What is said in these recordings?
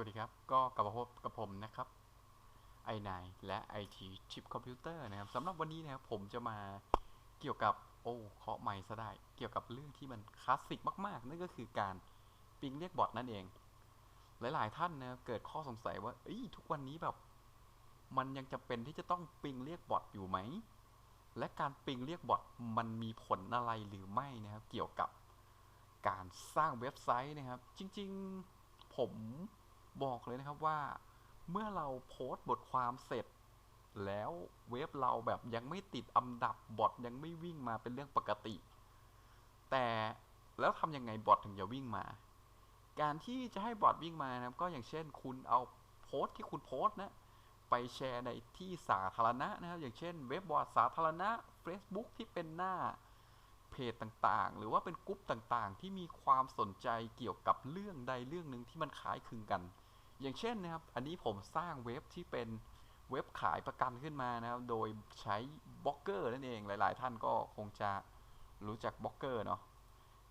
วัสดีครับ ก็กลับมาพบกับผมนะครับ i9 และ IT Chip Computer นะครับสำหรับวันนี้นะครับผมจะมาเกี่ยวกับโอ้เคาะใหม่ซะได้ เกี่ยวกับเรื่องที่มันคลาสสิกมาก ๆ นั่นก็คือการปิงเรียกบอทนั่นเอง หลาย ๆ ท่านนะครับเกิดข้อสงสัยว่าเอ้ยทุกวันนี้แบบ มันยังจำเป็นที่จะต้องปิงเรียกบอทอยู่ไหม และการปิงเรียกบอทมันมีผลอะไรหรือไม่นะครับ เกี่ยวกับการสร้างเว็บไซต์นะครับ จริง ๆ ผม บอกเลยนะครับว่าเมื่อเราโพสต์บทความเสร็จ แล้วเว็บเราแบบยังไม่ติดอันดับบอทยังไม่วิ่งมาเป็นเรื่องปกติ แต่แล้วทำยังไงบอทถึงจะวิ่งมา การที่จะให้บอทวิ่งมานะครับก็อย่างเช่นคุณเอาโพสต์ที่คุณโพสต์นะไปแชร์ในที่สาธารณะนะครับอย่างเช่น เว็บบอร์ดสาธารณะ Facebook ที่เป็นหน้า เพจต่างๆ หรือว่าเป็นกลุ่มต่างๆ ที่มีความสนใจเกี่ยวกับเรื่องใดเรื่องหนึ่งที่มันคล้ายคลึงกัน อย่างเช่นนะครับ อันนี้ผมสร้างเว็บที่เป็นเว็บขายประกันขึ้นมานะครับ โดยใช้บล็อกเกอร์นั่นเอง หลาย ๆ ท่านก็คงจะรู้จักบล็อกเกอร์เนาะ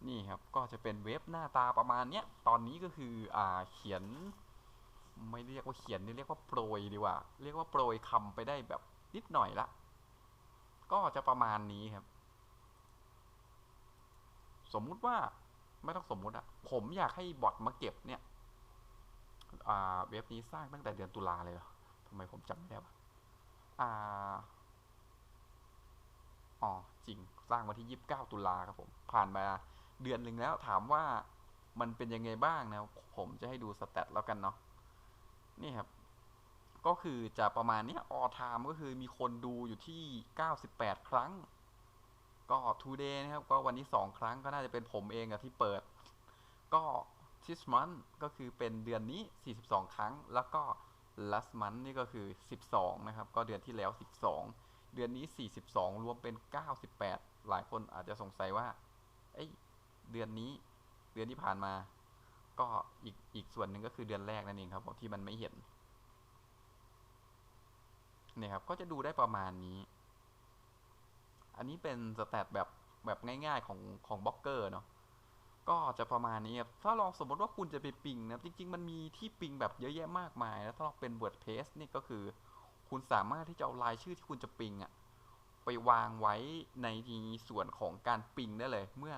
นี่ครับ ก็จะเป็นเว็บหน้าตาประมาณเนี้ย ตอนนี้ก็คืออ่าเขียน ไม่เรียกว่าเขียนนี่เรียกว่าโปรยดีกว่า เรียกว่าโปรยคำไปได้แบบนิดหน่อยละ ก็จะประมาณนี้ครับ สมมุติว่าไม่ต้องสมมุติอะผมอยากให้บอทมาเก็บเนี่ยเว็บนี้สร้างตั้งแต่เดือนตุลาเลยเหรอทำไมผมจำไม่ได้วะอ่าอ๋อจริงสร้างวันที่ 29 ตุลาครับผม ผ่านมาเดือนหนึ่งแล้วถามว่ามันเป็นยังไงบ้างนะ ผมจะให้ดูสแตทแล้วกันเนาะนี่ครับ ก็คือจะประมาณนี้ all time ก็คือมีคนดูอยู่ที่ 98 ครั้ง ก็ today นะครับ ก็วันนี้ 2 ครั้งก็น่าจะเป็นผมเองอะที่เปิด ก็ this month ก็คือเป็นเดือนนี้ 42 ครั้ง แล้วก็ last month นี่ก็คือ 12 นะครับ ก็เดือนที่แล้ว 12 เดือนนี้ 42 รวมเป็น 98 หลายคนอาจจะสงสัยว่า เอ้ย เดือนนี้ เดือนที่ผ่านมา ก็อีกอีกส่วนหนึ่งก็คือเดือนแรกนั่นเองครับผมที่มันไม่เห็นเนี่ยครับ ก็จะดูได้ประมาณนี้ อันนี้เป็นสแตทแบบแบบง่ายๆของของบล็อกเกอร์เนาะก็จะประมาณนี้ครับถ้าลองสมมติว่าคุณจะไปปิงนะจริง ๆ มันมีที่ปิงแบบเยอะแยะมากมายแล้วถ้าเราเป็น WordPress นี่ก็คือ คุณสามารถที่จะเอารายชื่อที่คุณจะปิงอะไปวางไว้ในส่วนของการปิงได้เลย เมื่อ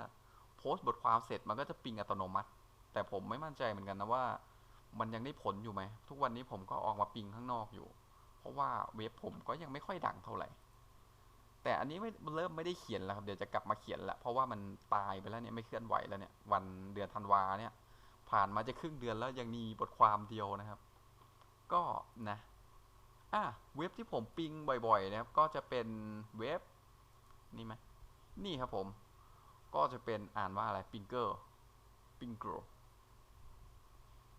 โพสต์บทความเสร็จมันก็จะปิงอัตโนมัติ แต่ผมไม่มั่นใจเหมือนกันนะว่า มันยังได้ผลอยู่ไหม ทุกวันนี้ผมก็ออกมาปิงข้างนอกอยู่ เพราะว่าเว็บผมก็ยังไม่ค่อยดังเท่าไหร่ แต่อันนี้ไม่เริ่มไม่ได้เขียนแล้วครับเดี๋ยวจะกลับมาเขียนละเพราะว่ามันตายไปแล้วเนี่ยไม่เคลื่อนไหวแล้วเนี่ย วันเดือนธันวาเนี่ย ผ่านมาจะครึ่งเดือนแล้วยังมีบทความเดียวนะครับ ก็นะอะเว็บที่ผมปิงบ่อยๆนะครับ ก็จะเป็นเว็บนี่ไหมนี่ครับผม ก็จะเป็นอ่านว่าอะไรปิงเกอร์ปิงเกอร์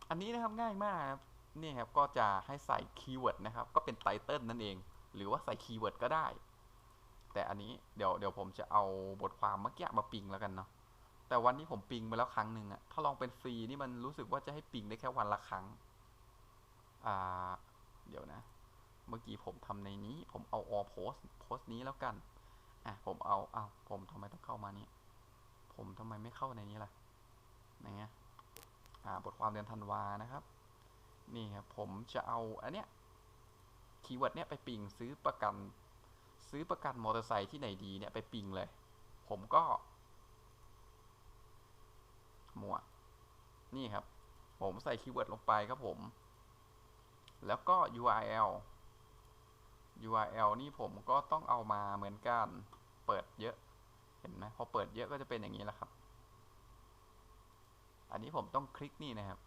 อันนี้นะครับง่ายมากครับนี่ครับก็จะให้ใส่คีย์เวิร์ดนะครับ ก็เป็นไตเติลนั่นเอง หรือว่าใส่คีย์เวิร์ดก็ได้ แต่อันนี้เดี๋ยวเดี๋ยวผมจะเอาบทความเมื่อกี้มาปิงแล้วกันเนาะแต่วันนี้ผมปิงไปแล้วครั้งหนึ่งอะถ้าลองเป็นฟรีนี่มันรู้สึกว่าจะให้ปิงได้แค่วันละครั้งอ่าเดี๋ยวนะ เมื่อกี้ผมทำในนี้ ผมเอา all post โพสนี้แล้วกันอะผมเอาเอ้าผมทำไมต้องเข้ามานี่ผมทำไมไม่เข้าในนี้ล่ะไหนเงี้ยอ่าบทความเดือนธันวานะครับ นี่ครับผมจะเอาอันเนี้ยคีย์เวิร์ดเนี้ยไปปิงซื้อประกัน ซื้อประกันมอเตอร์ไซค์ที่ไหนดีเนี่ยไปปิงเลย ผมก็มัวนี่ครับ ผมใส่คีย์เวิร์ดลงไปครับผม แล้วก็ URL URL นี่ผมก็ต้องเอามาเหมือนกัน เปิดเยอะ เห็นไหมพอเปิดเยอะก็จะเป็นอย่างนี้แหละครับ อันนี้ผมต้องคลิกนี่นะครับ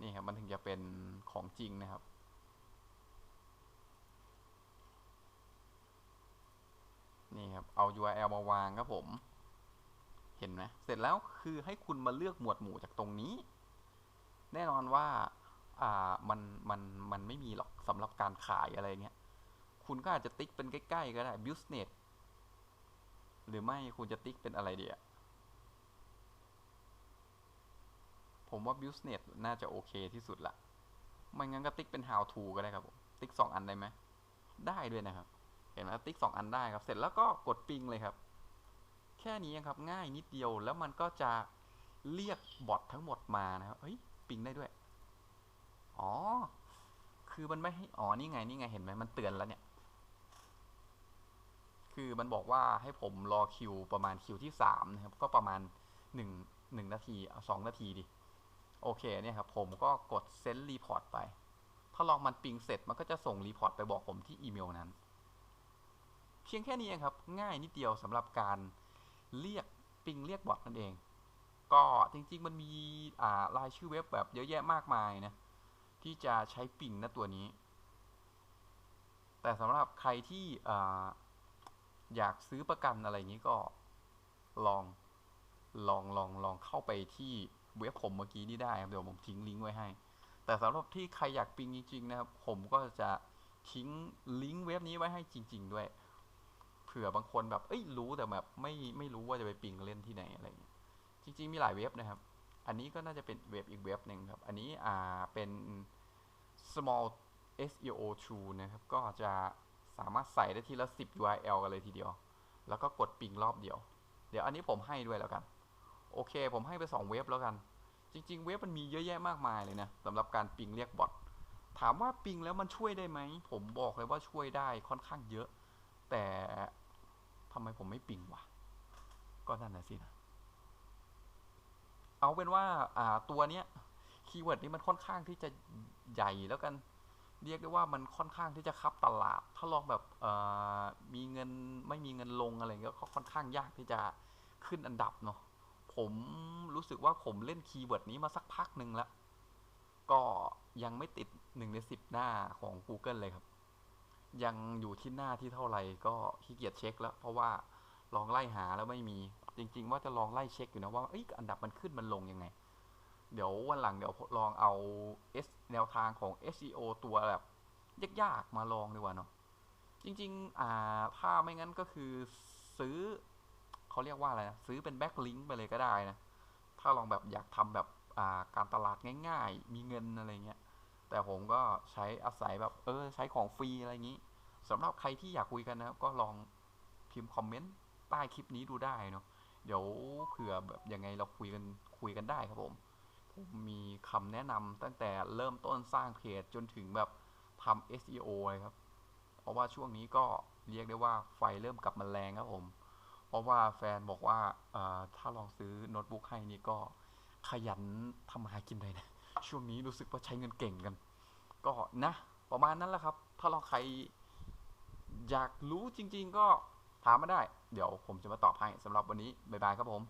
นี่ครับ มันถึงจะเป็นของจริงนะครับ นี่ครับ เอา URL มาวางครับผม เห็นไหมเสร็จแล้วคือให้คุณมาเลือกหมวดหมู่จากตรงนี้ แน่นอนว่าอ่ามันมันมันไม่มีหรอกสำหรับการขายอะไรเงี้ย คุณก็อาจจะติ๊กเป็นใกล้ ๆ ก็ได้ business หรือไม่คุณจะติ๊กเป็นอะไรเดียผมว่า business น่าจะโอเคที่สุดละไม่งั้นก็ติ๊กเป็น how to ก็ได้ครับผม ติ๊กสองอันได้ไหม ได้ด้วยนะครับ เห็นไหมติ๊กสองอันได้ครับ เสร็จแล้วก็กดปิงเลยครับ แค่นี้ครับง่ายนิดเดียวแล้วมันก็จะเรียกบอททั้งหมดมานะครับเฮ้ยปิงได้ด้วย อ๋อ คือมันไม่ให้อ๋อนี่ไงนี่ไงเห็นไหมมันเตือนแล้วเนี่ย คือมันบอกว่าให้ผมรอคิวประมาณคิวที่สามนะครับ ก็ประมาณหนึ่งหนึ่งนาทีเอาสองนาทีดิโอเคเนี่ยครับผมก็กดเซ็นด์รีพอร์ตไป ถ้าลองมันปิงเสร็จมันก็จะส่งรีพอร์ตไปบอกผมที่อีเมลนั้น เพียงแค่นี้เองครับ ง่ายนิดเดียวสำหรับการเรียกปิงเรียกบอทนั่นเอง ก็จริงๆมันมีอ่ารายชื่อเว็บแบบเยอะแยะมากมายนะที่จะใช้ปิงนะตัวนี้ แต่สำหรับใครที่ออยากซื้อประกันอะไรอย่างนี้ก็ลองลองลองลองเข้าไปที่เว็บผมเมื่อกี้นี่ได้ครับเดี๋ยวผมทิ้งลิงก์ไว้ให้ แต่สำหรับที่ใครอยากปิงจริง ๆ นะครับ ผมก็จะทิ้งลิงก์เว็บนี้ไว้ให้จริง ๆ ด้วย ผื่อบางคนแบบเอ้ยรู้แต่แบบไม่ไม่รู้ว่าจะไปปิงเล่นที่ไหนอะไรอย่างเงี้ยจริง ๆ มีหลายเว็บนะครับ อันนี้ก็น่าจะเป็นเว็บอีกเว็บหนึ่งครับ อันนี้อ่าเป็น small SEO tool นะครับ ก็จะสามารถใส่ได้ทีละ 10 URL กันเลยทีเดียว แล้วก็กดปิงรอบเดียว เดี๋ยวอันนี้ผมให้ด้วยแล้วกัน โอเค ผมให้ไป 2 เว็บแล้วกัน จริง ๆ เว็บมันมีเยอะแยะมากมายเลยนะสำหรับการปิงเรียกบอทถามว่าปิงแล้วมันช่วยได้ไหม ผมบอกเลยว่าช่วยได้ค่อนข้างเยอะ แต่ ทำไมผมไม่ปิงวะ ก็นั่นนะสินะ เอาเป็นว่า อ่า ตัวเนี้ย คีย์เวิร์ดนี้มันค่อนข้างที่จะใหญ่แล้วกัน เรียกได้ว่ามันค่อนข้างที่จะคับตลาด ถ้าลองแบบมีเงินไม่มีเงินลงอะไรเงี้ยก็ค่อนข้างยากที่จะขึ้นอันดับเนาะ ผมรู้สึกว่าผมเล่นคีย์เวิร์ดนี้มาสักพักหนึ่งแล้ว ก็ยังไม่ติดหนึ่งในสิบหน้าของ Google เลยครับ ยังอยู่ที่หน้าที่เท่าไหร่ก็ขี้เกียจเช็คแล้ว เพราะว่าลองไล่หาแล้วไม่มี จริง ๆ ว่าจะลองไล่เช็คอยู่นะว่าอ,อันดับมันขึ้นมันลงยังไง เดี๋ยววันหลังเดี๋ยวลองเอา S แนวทางของ SEO ตัวแบบยากๆมาลองดีกว่าเนาะจริงๆอ่าถ้าไม่งั้นก็คือซื้อเขาเรียกว่าอะไรนะซื้อเป็นแบ็กลิงก์ไปเลยก็ได้นะ ถ้าลองแบบอยากทำแบบอ่าการตลาดง่าย ๆ มีเงินอะไรเงี้ย แต่ผมก็ใช้อาศัยแบบเออใช้ของฟรีอะไรอย่างนี้สำหรับใครที่อยากคุยกันนะครับก็ลองพิมพ์คอมเมนต์ใต้คลิปนี้ดูได้เนาะเดี๋ยวเผื่อแบบยังไงเราคุยกันคุยกันได้ครับผมผมมีคำแนะนำตั้งแต่เริ่มต้นสร้างเพจจนถึงแบบทำ SEO เลยครับ เพราะว่าช่วงนี้ก็เรียกได้ว่าไฟเริ่มกลับมาแรงครับผม เพราะว่าแฟนบอกว่าถ้าลองซื้อโน้ตบุ๊กให้นี่ก็ขยันทำหากินเลยนะ ช่วงนี้รู้สึกว่าใช้เงินเก่งกัน ก็นะ ประมาณนั้นแหละครับ ถ้าลองใครอยากรู้จริง ๆ ก็ถามมาได้ เดี๋ยวผมจะมาตอบให้สำหรับวันนี้ บ๊ายบายครับผม